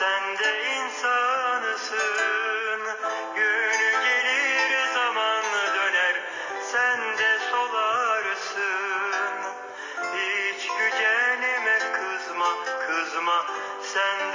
Sen de insanısın. Günü gelir zamanı döner. Sen de solarsın. Hiç gücenime kızma kızma. Sen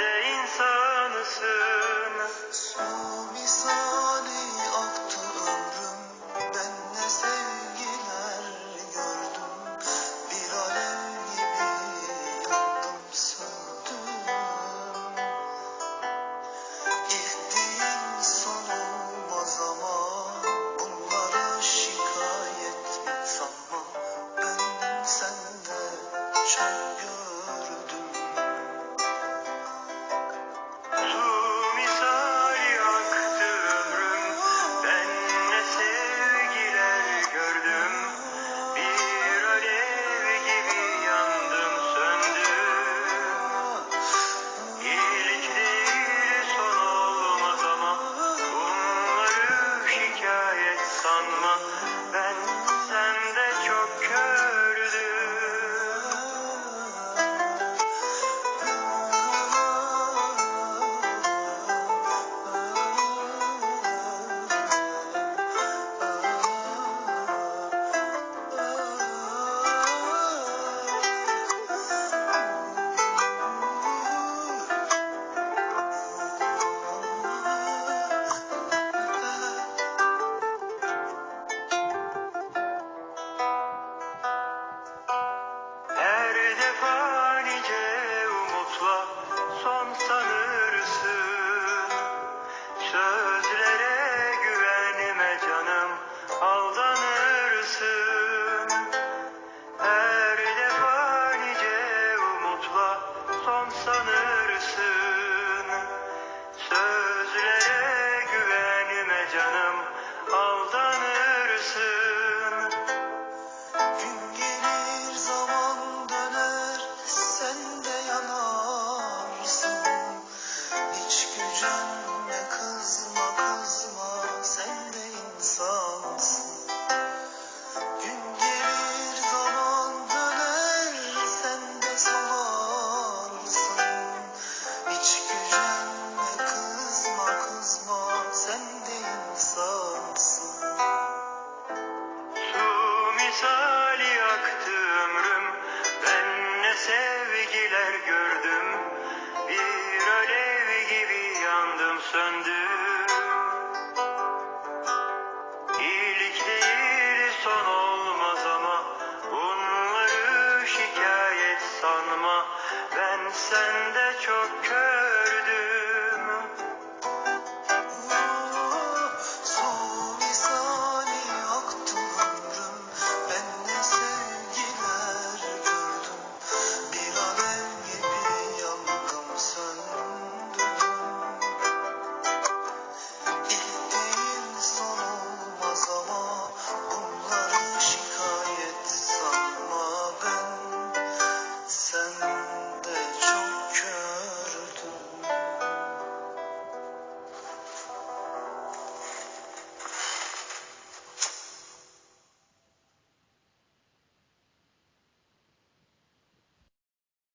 sevgiler gördüm. Bir alev gibi yandım söndüm. İyilik değil son olmaz ama Bunları şikayet sanma. Ben senden